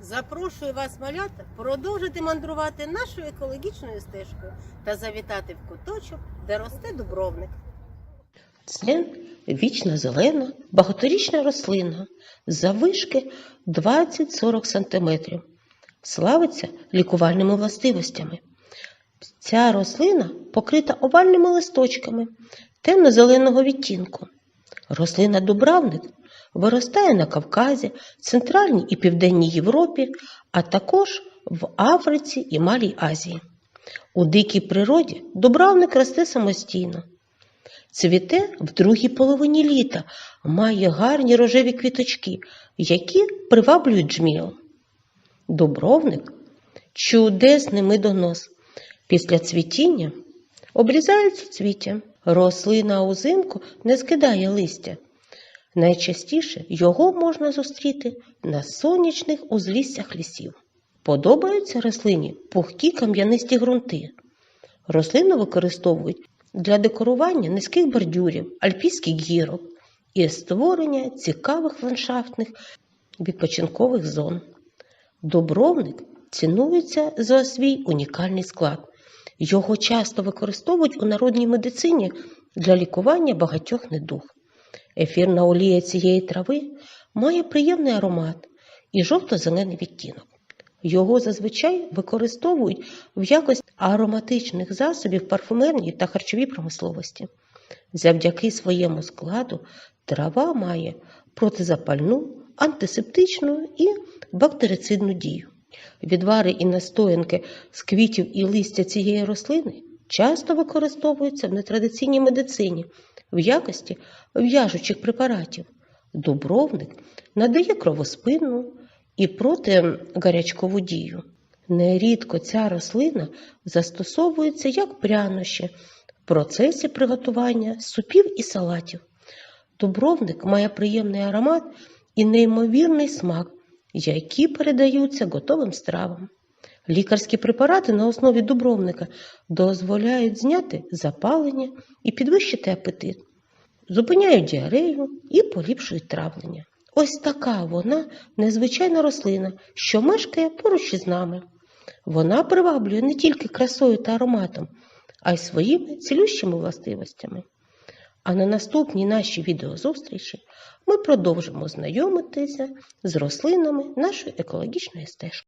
Запрошую вас, малята, продовжити мандрувати нашою екологічною стежкою та завітати в куточок, де росте дубровник. Це вічно зелена, багаторічна рослина заввишки 20-40 см. Славиться лікувальними властивостями. Ця рослина покрита овальними листочками темно-зеленого відтінку. Рослина дубравник виростає на Кавказі, Центральній і Південній Європі, а також в Африці і Малій Азії. У дикій природі дубравник росте самостійно. Цвіте в другій половині літа, має гарні рожеві квіточки, які приваблюють джміл. Дубровник чудесний медонос. Після цвітіння обрізають суцвіття. Рослина узимку не скидає листя. Найчастіше його можна зустріти на сонячних узліссях лісів. Подобаються рослині пухкі кам'янисті ґрунти. Рослину використовують для декорування низьких бордюрів, альпійських гірок і створення цікавих ландшафтних відпочинкових зон. Дубровник цінується за свій унікальний склад. Його часто використовують у народній медицині для лікування багатьох недуг. Ефірна олія цієї трави має приємний аромат і жовто-зелений відтінок. Його зазвичай використовують в якості ароматичних засобів парфумерній та харчовій промисловості. Завдяки своєму складу трава має протизапальну, антисептичну і бактерицидну дію. Відвари і настоянки з квітів і листя цієї рослини часто використовуються в нетрадиційній медицині в якості в'яжучих препаратів. Дубровник надає кровоспинну і протигарячкову дію. Нерідко ця рослина застосовується як прянощі в процесі приготування супів і салатів. Дубровник має приємний аромат і неймовірний смак, які передаються готовим стравам. Лікарські препарати на основі дубровника дозволяють зняти запалення і підвищити апетит, зупиняють діарею і поліпшують травлення. Ось така вона незвичайна рослина, що мешкає поруч із нами. Вона приваблює не тільки красою та ароматом, а й своїми цілющими властивостями. А на наступній нашій відеозустрічі ми продовжимо знайомитися з рослинами нашої екологічної стежки.